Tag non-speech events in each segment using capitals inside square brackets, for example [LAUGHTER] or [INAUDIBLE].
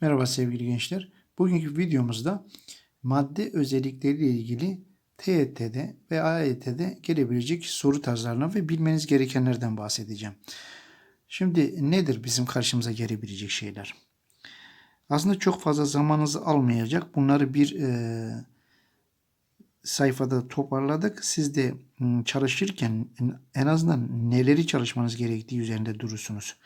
Merhaba sevgili gençler. Bugünkü videomuzda madde özellikleriyle ilgili TYT'de ve AYT'de gelebilecek soru tarzlarına ve bilmeniz gerekenlerden bahsedeceğim. Şimdi nedir bizim karşımıza gelebilecek şeyler? Aslında çok fazla zamanınızı almayacak. Bunları bir e, sayfada toparladık. Siz de m, çalışırken en azından neleri çalışmanız gerektiği üzerinde durursunuz.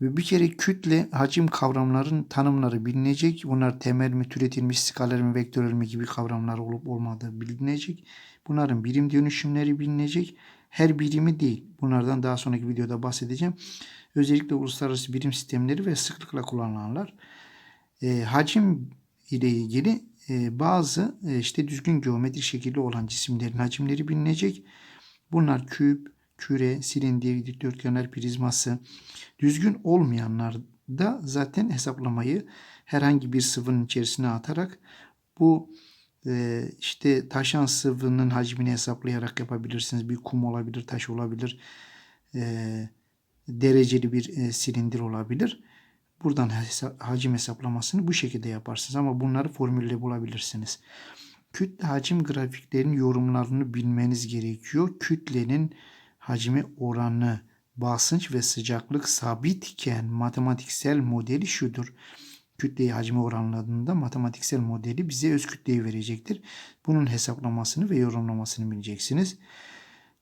Ve bir kere kütle, hacim kavramların tanımları bilinecek. Bunlar temel mi, türetilmiş, skaler mi, vektörel mi gibi kavramlar olup olmadığı bilinecek. Bunların birim dönüşümleri bilinecek. Her birimi değil. Bunlardan daha sonraki videoda bahsedeceğim. Özellikle uluslararası birim sistemleri ve sıklıkla kullanılanlar. E, hacim ile ilgili e, bazı e, işte düzgün geometrik şekilli olan cisimlerin hacimleri bilinecek. Bunlar küp, küre, silindir, dikdörtgenler, prizması, düzgün olmayanlar da zaten hesaplamayı herhangi bir sıvının içerisine atarak bu e, işte taşan sıvının hacmini hesaplayarak yapabilirsiniz. Bir kum olabilir, taş olabilir, e, dereceli bir e, silindir olabilir. Buradan hacim hesaplamasını bu şekilde yaparsınız ama bunları formülle bulabilirsiniz. Kütle hacim grafiklerinin yorumlarını bilmeniz gerekiyor. Kütlenin hacmi oranı, basınç ve sıcaklık sabitken matematiksel modeli şudur. Kütleyi hacmi oranladığında matematiksel modeli bize öz kütleyi verecektir. Bunun hesaplamasını ve yorumlamasını bileceksiniz.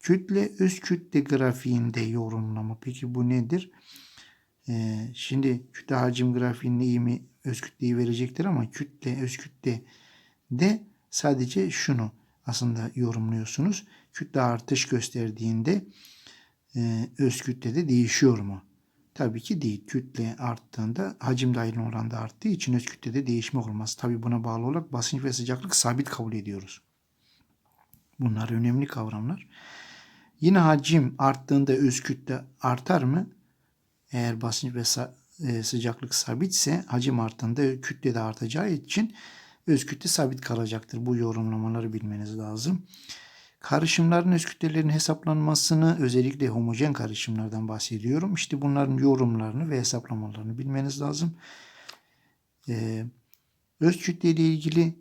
Kütle öz kütle grafiğinde yorumlama. Peki bu nedir? Ee, şimdi kütle hacim grafiğinde iyi mi öz kütleyi verecektir ama kütle öz kütle de sadece şunu aslında yorumluyorsunuz. Kütle artış gösterdiğinde e, öz kütle de değişiyor mu? Tabii ki değil. Kütle arttığında hacim aynı oranda arttığı için öz kütlede değişme olmaz. Tabii buna bağlı olarak basınç ve sıcaklık sabit kabul ediyoruz. Bunlar önemli kavramlar. Yine hacim arttığında öz kütle artar mı? Eğer basınç ve e, sıcaklık sabitse hacim arttığında kütle de artacağı için öz kütle sabit kalacaktır. Bu yorumlamaları bilmeniz lazım. Karışımların öz kütlelerinin hesaplanmasını özellikle homojen karışımlardan bahsediyorum. İşte bunların yorumlarını ve hesaplamalarını bilmeniz lazım. Ee, öz kütle ile ilgili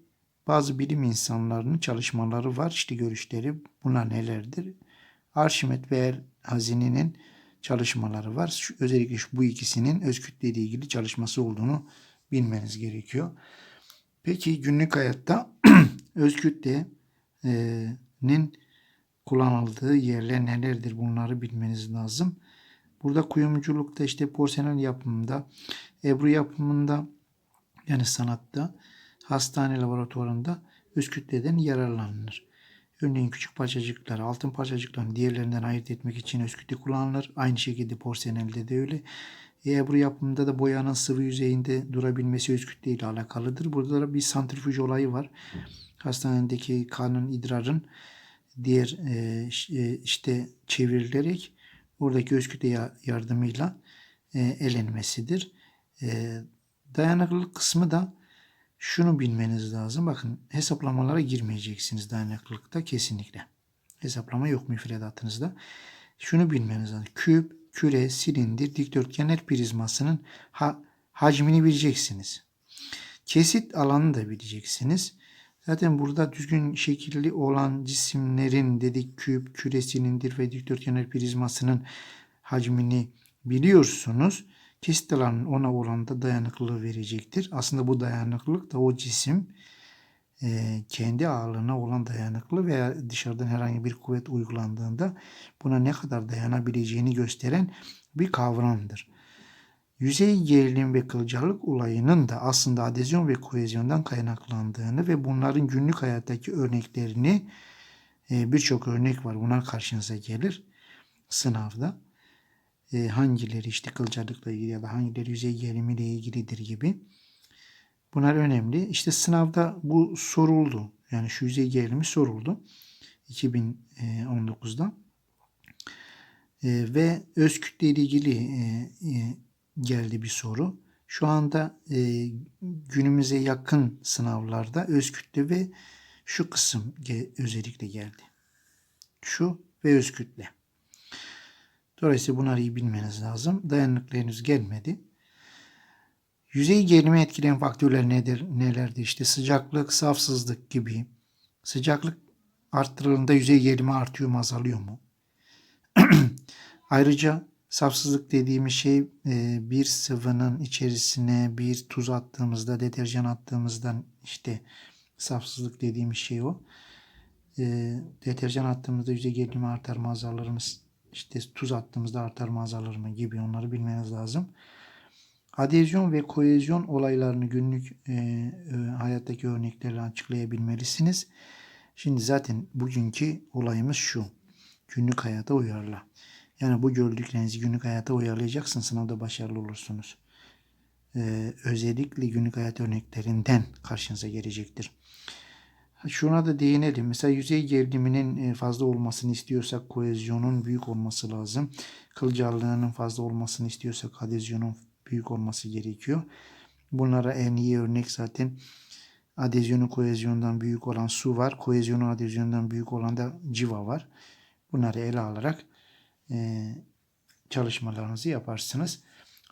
bazı bilim insanlarının çalışmaları var. İşte görüşleri bunlar nelerdir? Arşimet ve Hazini'nin çalışmaları var. Şu, özellikle şu, bu ikisinin öz kütle ile ilgili çalışması olduğunu bilmeniz gerekiyor. Peki günlük hayatta [CLEARS THROAT] öz kütlenin kullanıldığı yerler nelerdir bunları bilmeniz lazım. Burada kuyumculukta işte porselen yapımında, ebru yapımında yani sanatta, hastane laboratuvarında öz kütleden yararlanılır. Örneğin küçük parçacıkları, altın parçacıklarını diğerlerinden ayırt etmek için öz kütle kullanılır. Aynı şekilde porselende de öyle. Ebru yapımında da boyanın sıvı yüzeyinde durabilmesi öz kütle ile alakalıdır. Burada da bir santrifüj olayı var. Hastanedeki kanın, idrarın diğer e, işte çevrilerek oradaki öz kütle yardımıyla e, elenmesidir. E, dayanıklılık kısmı da şunu bilmeniz lazım. Bakın hesaplamalara girmeyeceksiniz dayanıklılıkta kesinlikle. Hesaplama yok müfredatınızda. Şunu bilmeniz lazım. Küp, küre, silindir, dikdörtgenler prizmasının ha, hacmini bileceksiniz. Kesit alanını da bileceksiniz. Zaten burada düzgün şekilli olan cisimlerin dedik küp, küre, silindir ve dikdörtgenler prizmasının hacmini biliyorsunuz. Kesit alanın ona oranda dayanıklılığı verecektir. Aslında bu dayanıklılık da o cisim e, kendi ağırlığına olan dayanıklı veya dışarıdan herhangi bir kuvvet uygulandığında buna ne kadar dayanabileceğini gösteren bir kavramdır. Yüzey gerilim ve kılcalık olayının da aslında adezyon ve kohezyondan kaynaklandığını ve bunların günlük hayattaki örneklerini e, birçok örnek var. Bunlar karşınıza gelir sınavda. E, hangileri işte kılcalıkla ilgili ya da hangileri yüzey gerilimiyle ilgilidir gibi. Bunlar önemli. İşte sınavda bu soruldu. Yani şu yüzey gerilimi soruldu. 2019'da. E, ve öz kütle ile ilgili geldi bir soru. Şu anda e, günümüze yakın sınavlarda öz kütle ve şu kısım özellikle geldi. Şu ve öz kütle. Dolayısıyla bunları iyi bilmeniz lazım. Dayanıklı henüz gelmedi. Yüzey gerilimi etkileyen faktörler nedir, nelerdir? İşte sıcaklık, safsızlık gibi. Sıcaklık arttırıldığında yüzey gerilimi artıyor mu, azalıyor mu? [CLEARS THROAT] Ayrıca safsızlık dediğimiz şey e, bir sıvının içerisine bir tuz attığımızda, deterjan attığımızdan işte safsızlık dediğimiz şey o. E, deterjan attığımızda yüzey gerilimi artar mı, azalır mı? İşte tuz attığımızda artar mı, azalır mı gibi onları bilmeniz lazım. Adezyon ve kohezyon olaylarını günlük e, hayattaki örneklerle açıklayabilmelisiniz. Şimdi zaten bugünkü olayımız şu. Günlük hayata uyarla. Yani bu gördüklerinizi günlük hayata uyarlayacaksın. Sınavda başarılı olursunuz. Ee, özellikle günlük hayat örneklerinden karşınıza gelecektir. Şuna da değinelim. Mesela yüzey geriliminin e, fazla olmasını istiyorsak kohezyonun büyük olması lazım. Kılcallığının fazla olmasını istiyorsak adezyonun büyük olması gerekiyor. Bunlara en iyi örnek zaten adezyonu kohezyondan büyük olan su var. Kohezyonu adezyondan büyük olan da civa var. Bunları ele alarak çalışmalarınızı yaparsınız.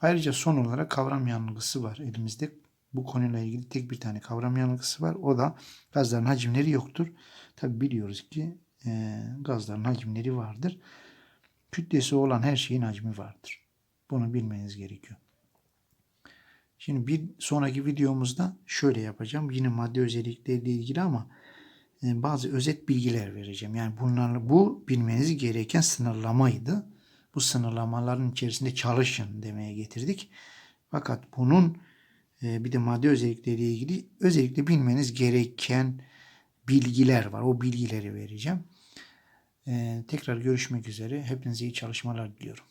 Ayrıca son olarak kavram yanılgısı var elimizde. Bu konuyla ilgili tek bir tane kavram yanılgısı var. O da gazların hacimleri yoktur. Tabi biliyoruz ki e, gazların hacimleri vardır. Kütlesi olan her şeyin hacmi vardır. Bunu bilmeniz gerekiyor. Şimdi bir sonraki videomuzda şöyle yapacağım. Yine madde özellikleriyle ilgili ama e, bazı özet bilgiler vereceğim. Yani bunlarla bu bilmeniz gereken sınırlamaydı. Bu sınırlamaların içerisinde çalışın demeye getirdik. Fakat bunun e, bir de madde özellikleriyle ilgili özellikle bilmeniz gereken bilgiler var. O bilgileri vereceğim. E, tekrar görüşmek üzere. Hepinize iyi çalışmalar diliyorum.